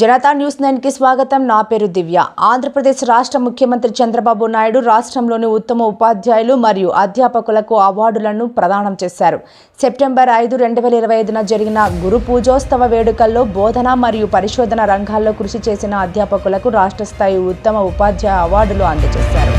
Janata news నైన్కి స్వాగతం. నా పేరు దివ్య. ఆంధ్రప్రదేశ్ రాష్ట్ర ముఖ్యమంత్రి చంద్రబాబు నాయుడు రాష్ట్రంలోని ఉత్తమ ఉపాధ్యాయులు మరియు అధ్యాపకులకు అవార్డులను ప్రదానం చేశారు. సెప్టెంబర్ ఐదు రెండు వేల ఇరవై ఐదున జరిగిన గురు పూజోత్సవ వేడుకల్లో బోధన మరియు పరిశోధన రంగాల్లో కృషి చేసిన అధ్యాపకులకు రాష్ట్ర స్థాయి ఉత్తమ ఉపాధ్యాయ అవార్డులు అందజేశారు.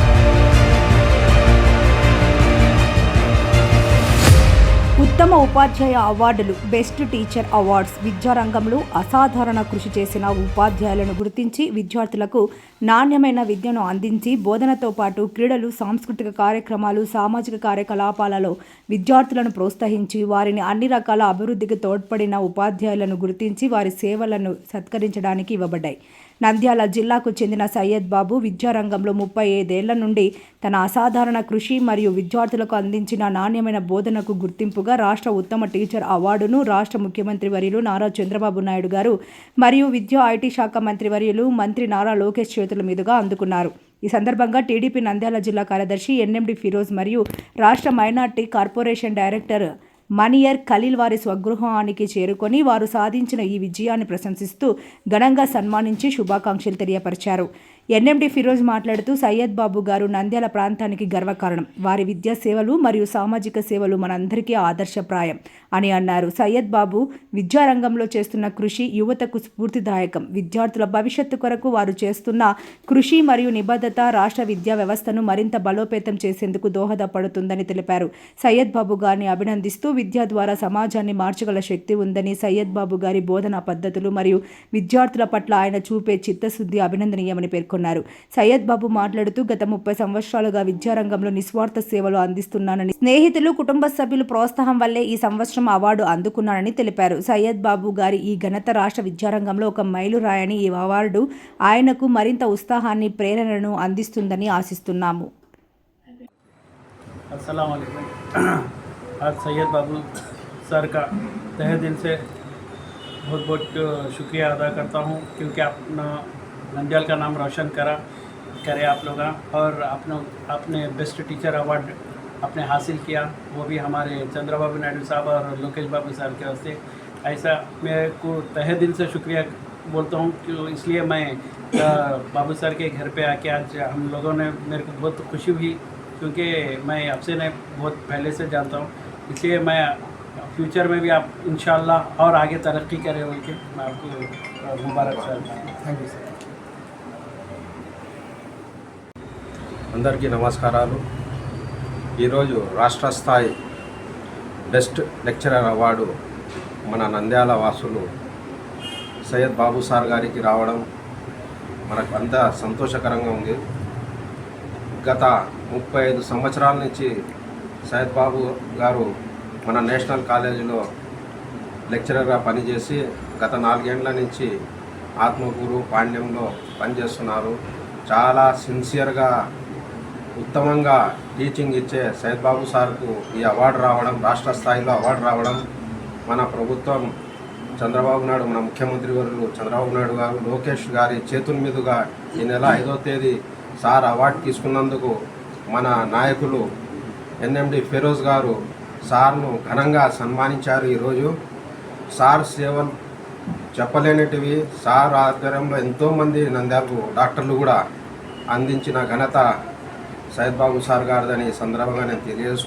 ఉత్తమ ఉపాధ్యాయ అవార్డులు బెస్ట్ టీచర్ అవార్డ్స్ విద్యారంగంలో అసాధారణ కృషి చేసిన ఉపాధ్యాయులను గుర్తించి విద్యార్థులకు నాణ్యమైన విద్యను అందించి బోధనతో పాటు క్రీడలు సాంస్కృతిక కార్యక్రమాలు సామాజిక కార్యకలాపాలలో విద్యార్థులను ప్రోత్సహించి వారిని అన్ని రకాల అభివృద్ధికి తోడ్పడిన ఉపాధ్యాయులను గుర్తించి వారి సేవలను సత్కరించడానికి ఇవ్వబడ్డాయి. నంద్యాల జిల్లాకు చెందిన సయ్యద్ బాబు విద్యారంగంలో ముప్పై ఐదేళ్ళ నుండి తన అసాధారణ కృషి మరియు విద్యార్థులకు అందించిన నాణ్యమైన బోధనకు గుర్తింపుగా రాష్ట్ర ఉత్తమ టీచర్ అవార్డును రాష్ట్ర ముఖ్యమంత్రి వర్యులు నారా చంద్రబాబు నాయుడు గారు మరియు విద్యా ఐటీ శాఖ మంత్రి వర్యులు మంత్రి నారా లోకేష్ చేతుల మీదుగా అందుకున్నారు. ఈ సందర్భంగా టీడీపీ నంద్యాల జిల్లా కార్యదర్శి ఎన్ఎండి ఫిరోజ్ మరియు రాష్ట్ర minority corporation director Maniyar Khalil వారి స్వగృహానికి చేరుకొని వారు సాధించిన ఈ విజయాన్ని ప్రశంసిస్తూ ఘనంగా సన్మానించి శుభాకాంక్షలు తెలియపరిచారు. ఎన్ఎండి ఫిరోజ్ మాట్లాడుతూ సయ్యద్ బాబు గారు నంద్యాల ప్రాంతానికి గర్వకారణం. వారి విద్యా సేవలు మరియు సామాజిక సేవలు మనందరికీ ఆదర్శప్రాయం అని అన్నారు. సయ్యద్ బాబు విద్యారంగంలో చేస్తున్న కృషి యువతకు స్ఫూర్తిదాయకం. విద్యార్థుల భవిష్యత్తు కొరకు వారు చేస్తున్న కృషి మరియు నిబద్ధత రాష్ట్ర విద్యా వ్యవస్థను మరింత బలోపేతం చేసేందుకు దోహదపడుతుందని తెలిపారు. సయ్యద్ బాబు గారిని అభినందిస్తూ విద్య ద్వారా సమాజాన్ని మార్చగల శక్తి ఉందని సయ్యద్ బాబు గారి బోధనా పద్ధతులు మరియు విద్యార్థుల పట్ల ఆయన చూపే చిత్తశుద్ధి అభినందనీయమని పేర్కొన్నారు. సయ్యద్ బాబు మాట్లాడుతూ గత ముప్పై సంవత్సరాలుగా విద్యారంగంలో నిస్వార్థ సేవలు అందిస్తున్నానని స్నేహితులు కుటుంబ సభ్యులు ప్రోత్సాహం వల్లే ఈ సంవత్సరం అవార్డు అందుకున్నానని తెలిపారు సయ్యద్ బాబు గారి ఈ ఘనత రాష్ట్ర విద్యారంగంలో ఒక మైలురాయని ఈ అవార్డు ఆయనకు మరింత ఉత్సాహాన్ని ప్రేరణను అందిస్తుందని ఆశిస్తున్నాము अस्सलाम वालेकुम आज सैयद बाबू सर का तहे दिल से बहुत बहुत शुक्रिया अदा करता हूँ क्योंकि अपना नंदियाल का नाम रोशन करा, करे आप लोग और आपने आपने बेस्ट टीचर अवार्ड आपने हासिल किया, वो भी हमारे चंद्रबाबू नायडू साहब और लोकेश बाबू साहब के वास्ते ऐसा मेरे को तहे दिल से शुक्रिया बोलता हूँ कि इसलिए मैं बाबू सर के घर पे आके आज हम लोगों ने मेरे को बहुत खुशी हुई, क्योंकि मैं आपसे ने बहुत पहले से जानता हूँ। इसलिए मैं फ्यूचर में भी आप इन और आगे तरक्की करें बोल के मैं आपको मुबारक सर थैंक यू सर అందరికీ నమస్కారాలు. ఈరోజు రాష్ట్ర స్థాయి బెస్ట్ లెక్చరర్ అవార్డు మన నంద్యాల వాసులు సయ్యద్ బాబు సార్ గారికి రావడం మనకు అంత సంతోషకరంగా ఉంది. గత ముప్పై ఐదు సంవత్సరాల నుంచి సయ్యద్ బాబు గారు మన నేషనల్ కాలేజీలో లెక్చరర్గా పనిచేసి గత నాలుగేండ్ల నుంచి ఆత్మకూరు పాండ్యంలో పనిచేస్తున్నారు. చాలా సిన్సియర్గా ఉత్తమంగా టీచింగ్ ఇచ్చే సైద్బాబు సార్కు ఈ అవార్డు రావడం రాష్ట్ర స్థాయిలో అవార్డు రావడం మన ప్రభుత్వం చంద్రబాబు నాయుడు మన ముఖ్యమంత్రి వర్యులు చంద్రబాబు నాయుడు గారు లోకేష్ గారి చేతుల మీదుగా ఈ నెల ఐదో తేదీ సార్ అవార్డు తీసుకున్నందుకు మన నాయకులు ఎన్ఎండి ఫిరోజ్ గారు సార్ను ఘనంగా సన్మానించారు ఈరోజు. సార్ సేవలు చెప్పలేనిటివి సార్ ఆధ్వర్యంలో ఎంతోమంది నంద్యాలకు డాక్టర్లు కూడా అందించిన ఘనత సైద్ బాబు సార్ గారిదని సందర్భంగా నేను తెలియజేసుకుంటున్నాను.